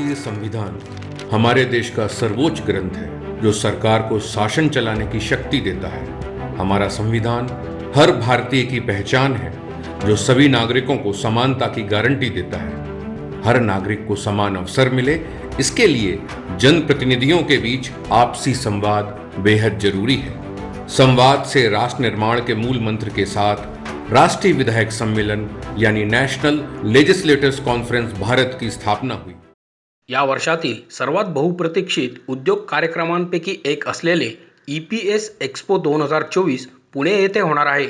भारतीय संविधान हमारे देश का सर्वोच्च ग्रंथ है, जो सरकार को शासन चलाने की शक्ति देता है। हमारा संविधान हर भारतीय की पहचान है, जो सभी नागरिकों को समानता की गारंटी देता है। हर नागरिक को समान अवसर मिले, इसके लिए जनप्रतिनिधियों के बीच आपसी संवाद बेहद ज़रूरी है। संवाद से राष्ट्र निर्माण के मूल मंत्र के साथ राष्ट्रीय विधायक सम्मेलन, यानी नेशनल लेजिस्लेटर्स कॉन्फ्रेंस भारत की स्थापना हुई। या वर्षातील सर्वात बहुप्रतीक्षित उद्योग कार्यक्रमांपैकी एक असलेले ई पी एस एक्स्पो दोन हजार चोवीस पुणे येथे होणार आहे.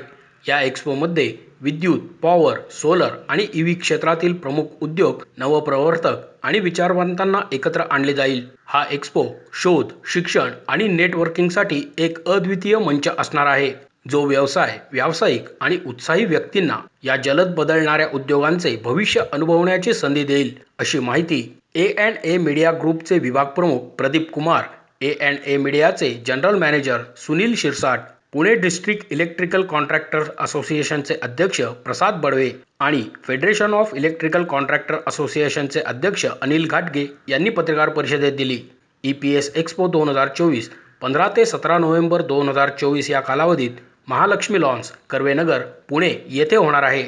या एक्स्पोमध्ये विद्युत पॉवर सोलर आणि ई व्ही क्षेत्रातील प्रमुख उद्योग नवप्रवर्तक आणि विचारवंतांना एकत्र आणले जाईल. हा एक्स्पो शोध शिक्षण आणि नेटवर्किंगसाठी एक अद्वितीय मंच असणार आहे. जो व्यवसाय व्यावसायिक आणि उत्साही व्यक्तींना या जलद बदलणाऱ्या उद्योगांचे भविष्य अनुभवण्याची संधी देईल अशी माहिती ए अँड ए मीडिया ग्रुपचे विभाग प्रमुख Pradeep Kumar A and A मीडियाचे general manager Sunil Shirsat Pune district electrical contractor असोसिएशनचे अध्यक्ष प्रसाद बडवे आणि फेडरेशन ऑफ इलेक्ट्रिकल कॉन्ट्रॅक्टर असोसिएशनचे अध्यक्ष अनिल घाटगे यांनी पत्रकार परिषदेत दिली. ई पी एस एक्स्पो दोन हजार चोवीस पंधरा ते सतरा नोव्हेंबर दोन हजार चोवीस या कालावधीत महालक्ष्मी लॉन्स कर्वेनगर पुणे येथे होणार आहे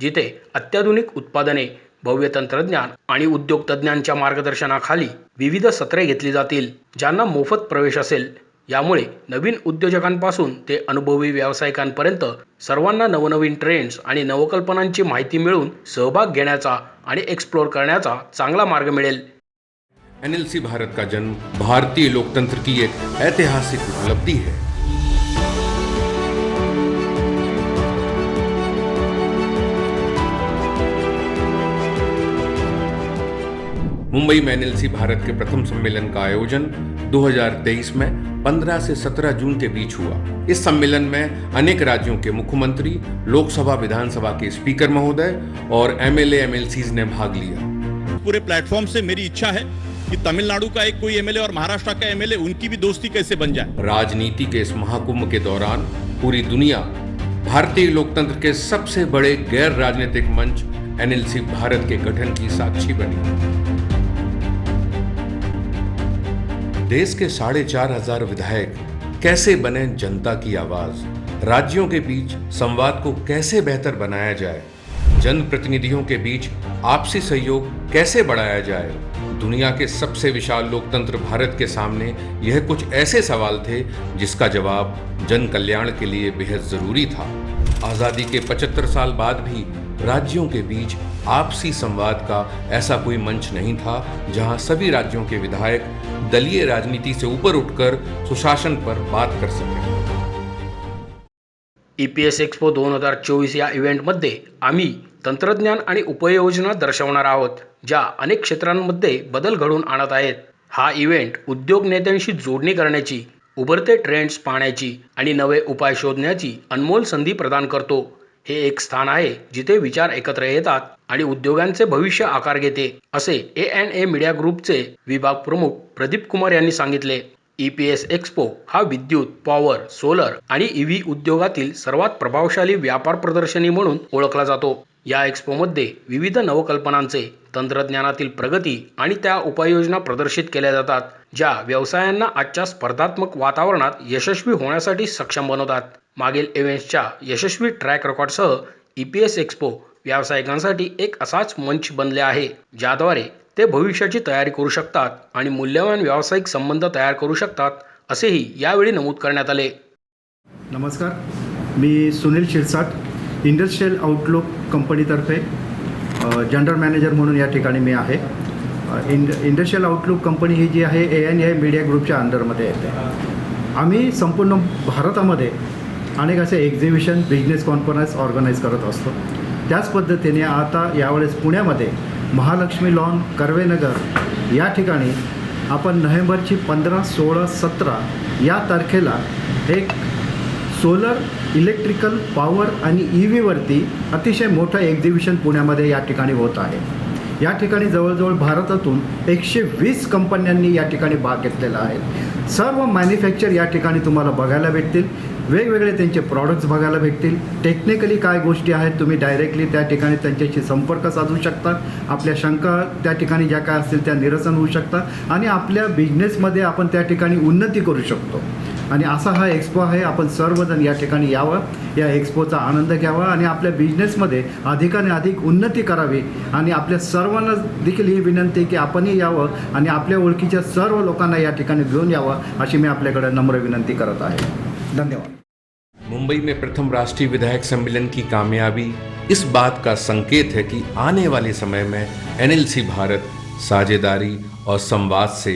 जिथे अत्याधुनिक उत्पादने भव्य तंत्रज्ञान आणि उद्योग तज्ज्ञांच्या मार्गदर्शनाखाली विविध सत्रे घेतली जातील ज्यांना मोफत प्रवेश असेल. यामुळे नवीन उद्योजकांपासून ते अनुभवी व्यावसायिकांपर्यंत सर्वांना नवनवीन ट्रेंड्स आणि नवकल्पनांची माहिती मिळून सहभाग घेण्याचा आणि एक्सप्लोर करण्याचा चांगला मार्ग मिळेल. एनएलसी भारत का जन्म? भारतीय लोकतंत्र की एक ऐतिहासिक उपलब्धि है। मुंबई में एनएलसी भारत के प्रथम सम्मेलन का आयोजन 2023 में 15 से 17 जून के बीच हुआ। इस सम्मेलन में अनेक राज्यों के मुख्यमंत्री लोकसभा विधानसभा के स्पीकर महोदय और एमएलए एमएलसीज ने भाग लिया। पूरे प्लेटफॉर्म से मेरी इच्छा है कि तमिलनाडु का एक कोई एमएलए और महाराष्ट्र का एमएलए उनकी भी दोस्ती कैसे बन जाए। राजनीति के इस महाकुंभ के दौरान पूरी दुनिया भारतीय लोकतंत्र के सबसे बड़े गैर राजनीतिक मंच एनएलसी भारत के गठन की साक्षी बनी। देश के साढ़े चार हज़ार विधायक कैसे बने जनता की आवाज़? राज्यों के बीच संवाद को कैसे बेहतर बनाया जाए? जनप्रतिनिधियों के बीच आपसी सहयोग कैसे बढ़ाया जाए? दुनिया के सबसे विशाल लोकतंत्र भारत के सामने यह कुछ ऐसे सवाल थे जिसका जवाब जन कल्याण के लिए बेहद ज़रूरी था। आज़ादी के 75 साल बाद भी राज्यों के बीच आपसी संवाद का ऐसा कोई मंच नहीं था जहाँ सभी राज्यों के विधायक दलीय राजनीति से ऊपर उठकर सुशासन पर बात कर सकें। ई पी एस एक्स्पो दोन हजार चोवीस या इव्हेंटमध्ये आम्ही तंत्रज्ञान आणि उपयोजना दर्शवणार आहोत ज्या अनेक क्षेत्रांमध्ये बदल घडवून आणत आहेत. हा इव्हेंट उद्योग नेत्यांशी जोडणी करण्याची उभरते ट्रेंड्स पाहण्याची आणि नवे उपाय शोधण्याची अनमोल संधी प्रदान करतो. हे एक स्थान आहे जिथे विचार एकत्र येतात आणि उद्योगांचे भविष्य आकार घेते असे ए अँड ए मीडिया ग्रुपचे विभाग प्रमुख प्रदीप कुमार यांनी सांगितले. ई पी एस एक्स्पो हा विद्युत पॉवर सोलर आणि ई व्ही उद्योगातील सर्वात प्रभावशाली व्यापार प्रदर्शनी म्हणून ओळखला जातो. या एक्स्पोमध्ये विविध नवकल्पनांचे तंत्रज्ञानातील प्रगती आणि त्या उपाययोजना प्रदर्शित केल्या जातात ज्या व्यवसायांना आजच्या स्पर्धात्मक वातावरणात यशस्वी होण्यासाठी सक्षम बनवतात. मागील इव्हेंट्सच्या यशस्वी ट्रॅक रेकॉर्डसह ई पी एस एक्स्पो व्यावसायिकांसाठी एक असाच मंच बनले आहे ज्याद्वारे ते भविष्याची तयारी करू शकतात आणि मूल्यवान व्यावसायिक संबंध तयार करू शकतात असेही यावेळी नमूद करण्यात आले. नमस्कार मी सुनील शिरसाट इंडस्ट्रियल आउटलुक कंपनीतर्फे जनरल मॅनेजर म्हणून या ठिकाणी मी आहे. इंड इंडस्ट्रियल आउटलुक कंपनी ही जी आहे ए एन ए मीडिया ग्रुपच्या अंडरमध्ये येते. आम्ही संपूर्ण भारतामध्ये अनेक असे एक्झिबिशन बिझनेस कॉन्फरन्स ऑर्गनाईज करत असतो. त्याच पद्धतीने आता यावेळेस पुण्यामध्ये महालक्ष्मी लॉन कर्वेनगर या ठिकाणी आपण नोव्हेंबरची पंधरा सोळा सतरा या तारखेला एक सोलर इलेक्ट्रिकल पॉवर आणि ई व्हीवरती अतिशय मोठं एक्झिबिशन पुण्यामध्ये या ठिकाणी होत आहे. या ठिकाणी जवळजवळ भारतातून एकशे वीस कंपन्यांनी या ठिकाणी भाग घेतलेला आहे. सर्व मॅन्युफॅक्चर या ठिकाणी तुम्हाला बघायला भेटतील. वेगवेगळे त्यांचे प्रॉडक्ट्स बघायला भेटतील. टेक्निकली काय गोष्टी आहेत तुम्ही डायरेक्टली त्या ठिकाणी त्यांच्याशी संपर्क साधू शकता. आपल्या शंका त्या ठिकाणी ज्या काय असतील त्या निरसन होऊ शकता. आणि आपल्या बिझनेसमध्ये आपण त्या ठिकाणी उन्नती करू शकतो. आणि असा हा एक्सपो आहे आपण सर्वजण या ठिकाणी यावं या एक्सपोचा आनंद घ्यावा आणि आपल्या बिझनेसमध्ये अधिकाने अधिक उन्नती करावी. आणि आपल्या सर्वांना देखील ही विनंती की आपणही यावं आणि आपल्या ओळखीच्या सर्व लोकांना या ठिकाणी घेऊन यावं अशी मी आपल्याकडे नम्र विनंती करत आहे. धन्यवाद. मुंबई में प्रथम राष्ट्रीय विधायक सम्मेलन की कामयाबी इस बात का संकेत है कि आने वाले समय में एनएलसी भारत साझेदारी और संवाद से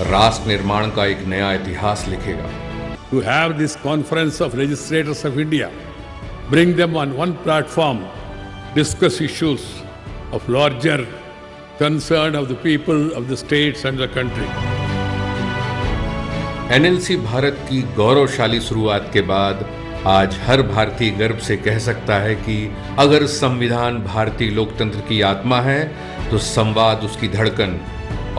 राष्ट्र निर्माण का एक नया इतिहास लिखेगा। To have this conference of legislators of India, bring them on one platform, discuss issues of larger concern of the people of the states and the country. NLC Bharat की गौरवशाली शुरुआत के बाद आज हर भारतीय गर्व से कह सकता है कि अगर संविधान भारतीय लोकतंत्र की आत्मा है तो संवाद उसकी धड़कन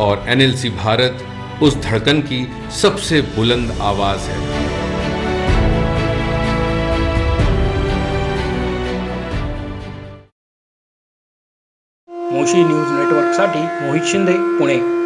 और एनएलसी भारत उस धड़कन की सबसे बुलंद आवाज़ है। मोशी न्यूज़ नेटवर्कसाठी मोहित शिंदे पुणे।